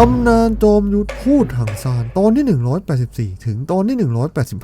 ตำนานจอมยุทธพูดถังซานตอนที่ 184 ถึงตอนที่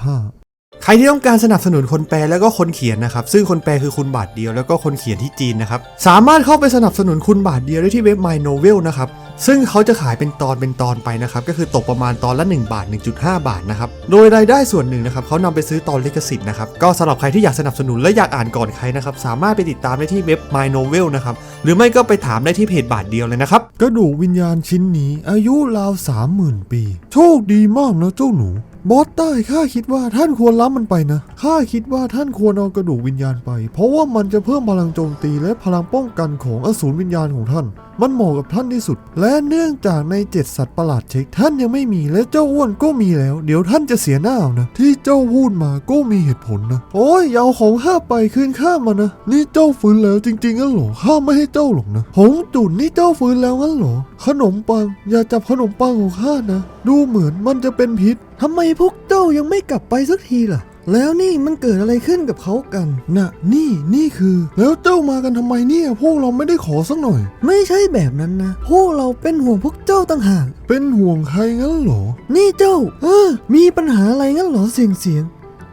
185ใครที่ต้องการสนับสนุนคนแปลแล้วก็คนเขียนนะครับ ซึ่งคนแปลคือคุณบาทเดียวแล้วก็คนเขียนที่จีนนะครับ สามารถเข้าไปสนับสนุนคุณบาทเดียวได้ที่เว็บ My Novel นะครับ ซึ่งเขาจะขายเป็นตอนเป็นตอนไปนะครับ ก็คือตกประมาณตอนละ 1 บาท 1.5 บาทนะครับ โดยรายได้ส่วนหนึ่งนะครับเขานำไปซื้อตอนลิขสิทธิ์นะครับ ก็สำหรับใครที่อยากสนับสนุนและอยากอ่านก่อนใครนะครับ สามารถไปติดตามได้ที่เว็บ My Novel นะครับ หรือไม่ก็ไปถามได้ที่เพจบาทเดียวเลยนะครับ กระดูกวิญญาณชิ้นนี้ อายุราว30,000 ปี โชคดีมากนะเจ้าหนู บอสใต้ข้าคิดว่าท่านควรรับมันไปนะข้าคิดว่าท่านควรเอากระดูกวิญญาณไป เพราะว่ามันจะเพิ่มพลังโจมตีและพลังป้องกันของอสูรวิญญาณของท่าน มันเหมาะกับท่านที่สุด และเนื่องจากในเจ็ดสัตว์ประหลาดเช็คท่านยังไม่มีและเจ้าอ้วนก็มีแล้ว เดี๋ยวท่านจะเสียหน้านะ ที่เจ้าพูดมาก็มีเหตุผลนะ โอ้ยอย่าเอาของข้าไปคืนข้ามานะ นี่เจ้าฟื้นแล้วจริงๆงั้นเหรอข้าไม่ให้เจ้าหรอกนะหงจุนนี่เจ้าฟื้นแล้วงั้นเหรอขนมปัง อย่าจับขนมปังของข้านะ ดูเหมือนมันจะเป็นพิษ ทำไมพวกเจ้ายังไม่กลับไปสักทีล่ะ แล้วนี่มันเกิดอะไรขึ้นกับเขากันน่ะ นี่นี่คือ แล้วเจ้ามากันทำไมเนี่ย พวกเราไม่ได้ขอสักหน่อย ไม่ใช่แบบนั้นนะ พวกเราเป็นห่วงพวกเจ้าต่างหาก เป็นห่วงใครงั้นเหรอ นี่เจ้า เออ มีปัญหาอะไรงั้นเหรอเสียงเสียง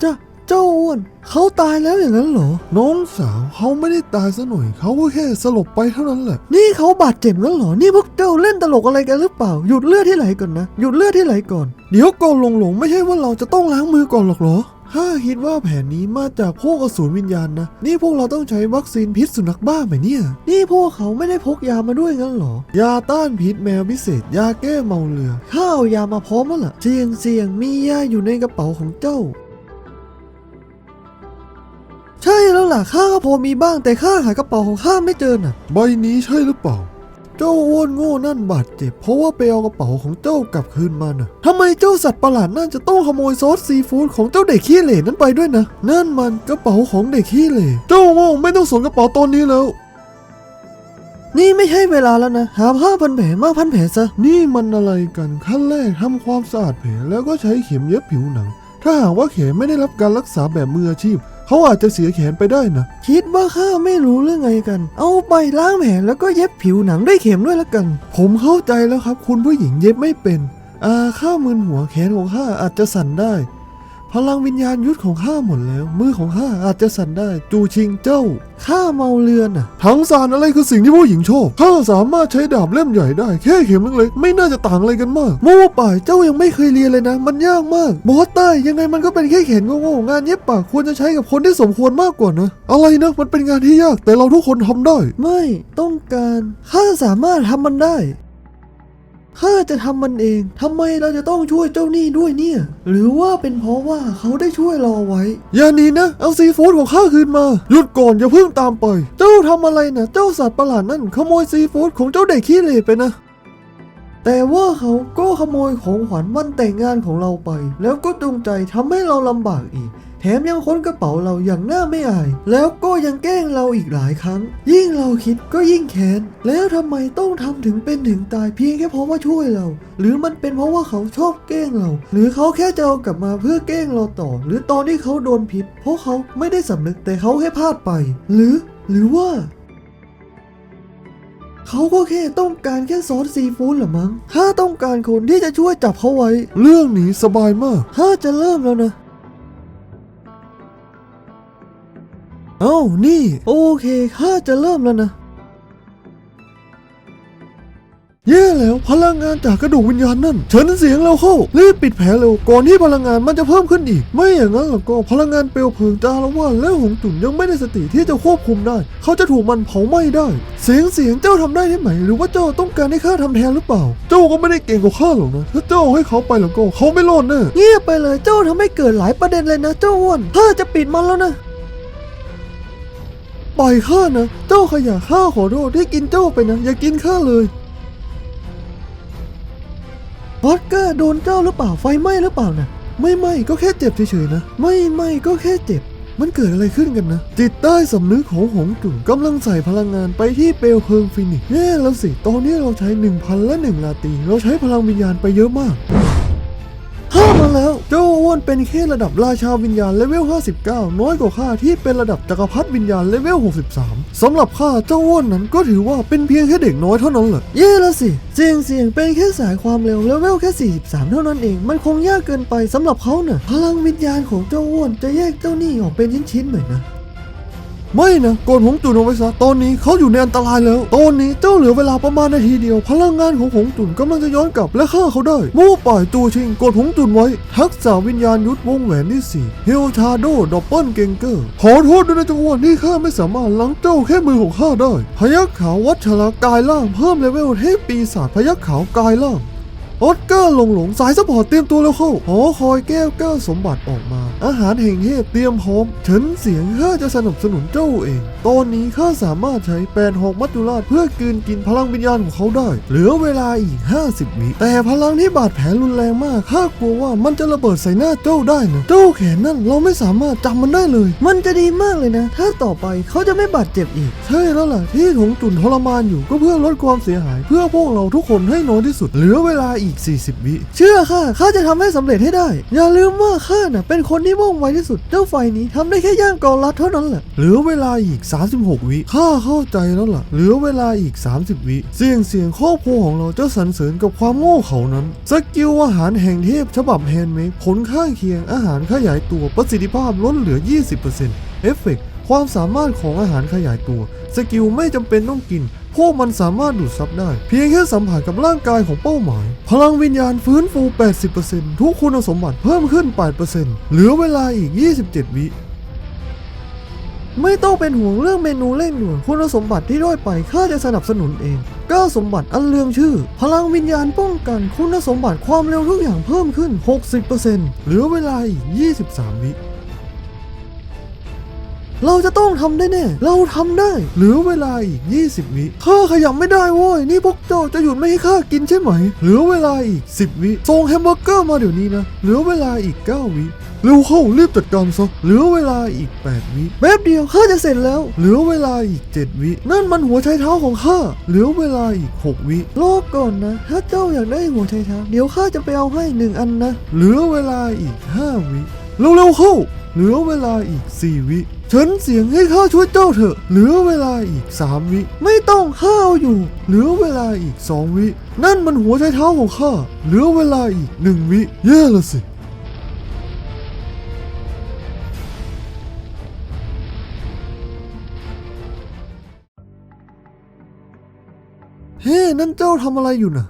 จ้า เจ้าอ้วนเขาตายแล้วอย่างนั้นเหรอ น้องสาวเขาไม่ได้ตายซะหน่อยเขาก็แค่สลบไปเท่านั้นแหละ นี่เขาบาดเจ็บงั้นเหรอ นี่พวกเจ้าเล่นตลกอะไรกันหรือเปล่า หยุดเลือดที่ไหลก่อนนะ หยุดเลือดที่ไหลก่อน เดี๋ยวก่อนหลงหลงไม่ใช่ว่าเราจะต้องล้างมือก่อนหรอกเหรอข้าคิดว่าแผนนี้มาจากพวกอสูรวิญญาณนะ นี่พวกเราต้องใช้วัคซีนพิษสุนัขบ้าไหมเนี่ย นี่พวกเขาไม่ได้พกยามาด้วยงั้นเหรอ ยาต้านพิษแมวพิเศษ ยาแก้เมาเรือข้าเอายามาพร้อมแล้วล่ะเสียงเสียงมียาอยู่ในกระเป๋าของเจ้า ล้วล่ะข้าก็พอมีบ้างแต่ข้าหากระเป๋าของข้าไม่เจอน่ะ ใบนี้ใช่หรือเปล่า เจ้าอ้วนโง่นั่นบาดเจ็บเพราะว่าไปเอากระเป๋าของเจ้ากลับคืนมาน่ะทำไมเจ้าสัตว์ประหลาดนั่นจะต้องขโมยซอสซีฟู้ดของเจ้าเด็กขี้เหร่นั้นไปด้วยนะนั่นมันกระเป๋าของเด็กขี้เหร่เจ้าโง่ไม่ต้องสนกระเป๋าตอนนี้แล้วนี่ไม่ใช่เวลาแล้วนะ หาผ้าพันแผลมาพันแผลซะ นี่มันอะไรกันขั้นแรกทำความสะอาดแผลแล้วก็ใช้เข็มเย็บผิวหนัง ถ้าหากว่าแขนไม่ได้รับการรักษาแบบมืออาชีพ เขาอาจจะเสียแขนไปได้นะ คิดว่าข้าไม่รู้เรื่องไงกัน เอาไปล้างแผลแล้วก็เย็บผิวหนังด้วยเข็มด้วยละกัน ผมเข้าใจแล้วครับ คุณผู้หญิงเย็บไม่เป็น อ่าข้ามึนหัวแขนของข้าอาจจะสั่นได้ พลังวิญญาณยุทธของข้าหมดแล้ว มือของข้าอาจจะสั่นได้ จูชิงเจ้าข้าเมาเรือนอะทั้งสารอะไรคือสิ่งที่ผู้หญิงชอบข้าสามารถใช้ดาบเล่มใหญ่ได้ แค่เข็มเล็กๆไม่น่าจะต่างอะไรกันมากโม่ป่ายเจ้ายังไม่เคยเรียนเลยนะ มันยากมากบอสใต้ยังไงมันก็เป็นแค่แขนโง่ๆงานเย็บปากควรจะใช้กับคนที่สมควรมากกว่านะ อะไรนะมันเป็นงานที่ยากแต่เราทุกคนทำได้ ไม่ต้องการข้าสามารถทำมันได้ ข้าจะทำมันเองทำไมเราจะต้องช่วยเจ้าหนี้ด้วยเนี่ย หรือว่าเป็นเพราะว่าเขาได้ช่วยเราเอไว้ อย่าหนีนะ เอาซีฟู้ดของข้าคืนมา หยุดก่อนอย่าเพิ่งตามไป เจ้าทำอะไรนะเจ้าสัตว์ประหลาดนั่นขโมยซีฟู้ดของเจ้าเด็กขี้เหร่ไปนะแต่ว่าเขาก็ขโมยของขวัญวันแต่งงานของเราไป แล้วก็จงใจทำให้เราลำบากอีก แถมยังค้นกระเป๋าเราอย่างน่าไม่อาย แล้วก็ยังแกล้งเราอีกหลายครั้ง ยิ่งเราคิดก็ยิ่งแค้น แล้วทำไมต้องทำถึงเป็นถึงตายเพียงแค่เพราะว่าช่วยเรา หรือมันเป็นเพราะว่าเขาชอบแกล้งเรา หรือเขาแค่จะเอากลับมาเพื่อแกล้งเราต่อ หรือตอนที่เขาโดนพิษ เพราะเขาไม่ได้สำนึกแต่เขาแค่พลาดไป หรือ หรือว่าเขาก็แค่ต้องการแค่ซอสซีฟู้ดหรอมั้งข้าต้องการคนที่จะช่วยจับเขาไว้ เรื่องนี้สบายมากข้าจะเริ่มแล้วนะ เอ้า นี่ โอเคข้าจะเริ่มแล้วนะแย่แล้วพลังงานจากกระดูกวิญญาณนั่นเฉินเสียงแล้วเข้า รีบปิดแผลเร็วก่อนที่พลังงานมันจะเพิ่มขึ้นอีก ไม่อย่างนั้นแล้วก็พลังงานเปลวเพลิงจาละว่าและหงจุนยังไม่ได้สติที่จะควบคุมได้ เขาจะถูกมันเผาไหม้ได้ เสียงเสียงเจ้าทำได้ไหม หรือว่าเจ้าต้องการให้ข้าทำแทนหรือเปล่า เจ้าก็ไม่ได้เก่งกว่าข้าหรอกนะถ้าเจ้าให้เขาไปแล้วก็เขาไม่รอดแน่เงียบไปเลยเจ้าทำให้เกิดหลายประเด็นเลยนะเจ้าอ้วนข้าจะปิดมันแล้วนะ ปล่อยข้านะ เจ้าขยะข้าขอโทษที่กินเจ้าไปนะ อย่ากินข้าเลยวอดก้าโดนเจ้าหรือเปล่าไฟไหม้หรือเปล่านะไม่ไหม้ก็แค่เจ็บเฉยๆนะ ไม่ไหม้ก็แค่เจ็บ มันเกิดอะไรขึ้นกันนะ จิตใต้สำนึกของหงจุ่นกำลังใส่พลังงานไปที่เปลวเพลิงฟินิกแย่แล้วสิ ตอนนี้เราใช้ 1,000 และ 1 ลาตี เราใช้พลังวิญญาณไปเยอะมาก ข้ามาแล้ว เจ้าอ้วนเป็นแค่ระดับราชาวิญญาณเลเวล 59 น้อยกว่าข้าที่เป็นระดับจักรพรรดิวิญญาณเลเวล 63 สำหรับข้าเจ้าอ้วนนั้นก็ถือว่าเป็นเพียงแค่เด็กน้อยเท่านั้นแหละเย่ละสิเสียงเสียงเป็นแค่สายความเร็วเลเวลแค่ 43 เท่านั้นเอง มันคงยากเกินไปสำหรับเขาเน่ะพลังวิญญาณของเจ้าอ้วนจะแยกเจ้านี่ออกเป็นชิ้นๆหน่อยนะ ไม่นะโกนหงจุนเอาไว้ซะตอนนี้เขาอยู่ในอันตรายแล้ว ตอนนี้เจ้าเหลือเวลาประมาณนาทีเดียว พลังงานของหงจุนกำลังจะย้อนกลับและฆ่าเขาได้มู่ป่ายตูชิงกดหงจุนไว้ ทักษะวิญญาณยุทธวงแหวนที่สี่เฮลชาโดดอปเปิลเกงเกอร์ขอโทษด้วยนะจ้าอ้วนที่ข้าไม่สามารถล้างเจ้าแค่มือของข้าได้ พยักขาววัชรากายล่างเพิ่มเลเวลเทพปีศาจพยักขาวกายล่าง ออสการ์หลงหลงสายสปอร์ตเตรียมตัวแล้วเข้า หอคอยแก้วก้าสมบัติออกมา อาหารแห่งเทพเตรียมพร้อมฉินเสียงข้าจะสนับสนุนเจ้าเอง ตอนนี้ข้าสามารถใช้แปดหอกมัจจุราชเพื่อกลืนกินพลังวิญญาณของเขาได้ เหลือเวลาอีก 50วิแต่พลังที่บาดแผลรุนแรงมากข้ากลัวว่ามันจะระเบิดใส่หน้าเจ้าได้นะเจ้าแขนนั่นเราไม่สามารถจำมันได้เลย มันจะดีมากเลยนะ ถ้าต่อไปเขาจะไม่บาดเจ็บอีกใช่แล้วล่ะที่ถงจุนทรมานอยู่ก็เพื่อลดความเสียหาย เพื่อพวกเราทุกคนให้น้อยที่สุด เหลือเวลาอีกีก 40 วิ เชื่อข้าข้าจะทำให้สำเร็จให้ได้ อย่าลืมว่าข้าน่ะเป็นคนที่ว่องไวที่สุด เจ้าไฟนี้ทำได้แค่ย่างกอลัดเท่านั้นแหละ เหลือเวลาอีก 36 วิ ข้าเข้าใจแล้วล่ะ เหลือเวลาอีก 30 วิ เสียงเสียงครอบครัวของเราจะสรรเสริญกับความโง่เขานั้น สกิลอาหารแห่งเทพฉบับแฮนด์เมดผลข้างเคียงอาหารขยายตัวประสิทธิภาพลดเหลือ 20%เอฟเฟกต์ความสามารถของอาหารขยายตัว สกิลไม่จำเป็นต้องกิน พวกมันสามารถดูดซับได้ เพียงแค่สัมผัสกับร่างกายของเป้าหมาย พลังวิญญาณฟื้นฟู 80%ทุกคุณสมบัติเพิ่มขึ้น 8%เหลือเวลาอีก 27 วิไม่ต้องเป็นห่วงเรื่องเมนูเร่งด่วนคุณสมบัติที่ด้อยไปข้าจะสนับสนุนเองก้าสมบัติอันเลืองชื่อ พลังวิญญาณป้องกันคุณสมบัติความเร็วทุกอย่างเพิ่มขึ้น 60%เหลือเวลาอีก 23 วิ เราจะต้องทำได้แน่ เราทำได้เหลือเวลาอีก 20 วิข้าขยับไม่ได้โว้ย นี่พวกเจ้าจะหยุดไม่ให้ข้ากินใช่ไหม เหลือเวลาอีก 10 วิส่งแฮมเบอร์เกอร์มาเดี๋ยวนี้นะ เหลือเวลาอีก 9 วิเร็วเข้ารีบจัดการซะเหลือเวลาอีก 8 วิแป๊บเดียวข้าจะเสร็จแล้ว เหลือเวลาอีก 7 วิ นั่นมันหัวไชเท้าของข้าเหลือเวลาอีก 6 วิรอก่อนนะ ถ้าเจ้าอยากได้หัวไชเท้าเดี๋ยวข้าจะไปเอาให้หนึ่งอันนะ เหลือเวลาอีก 5 วิ เร็วๆเข้า เหลือเวลาอีก4วิ ฉันเสียงให้ข้าช่วยเจ้าเถอะ เหลือเวลาอีก3วิ ไม่ต้องข้าเอยู่ เหลือเวลาอีก2วิ นั่นมันหัวใจเท้าของข้า เหลือเวลาอีก1วิแย่ละสิเฮ้ นั่นเจ้าทำอะไรอยู่น่ะ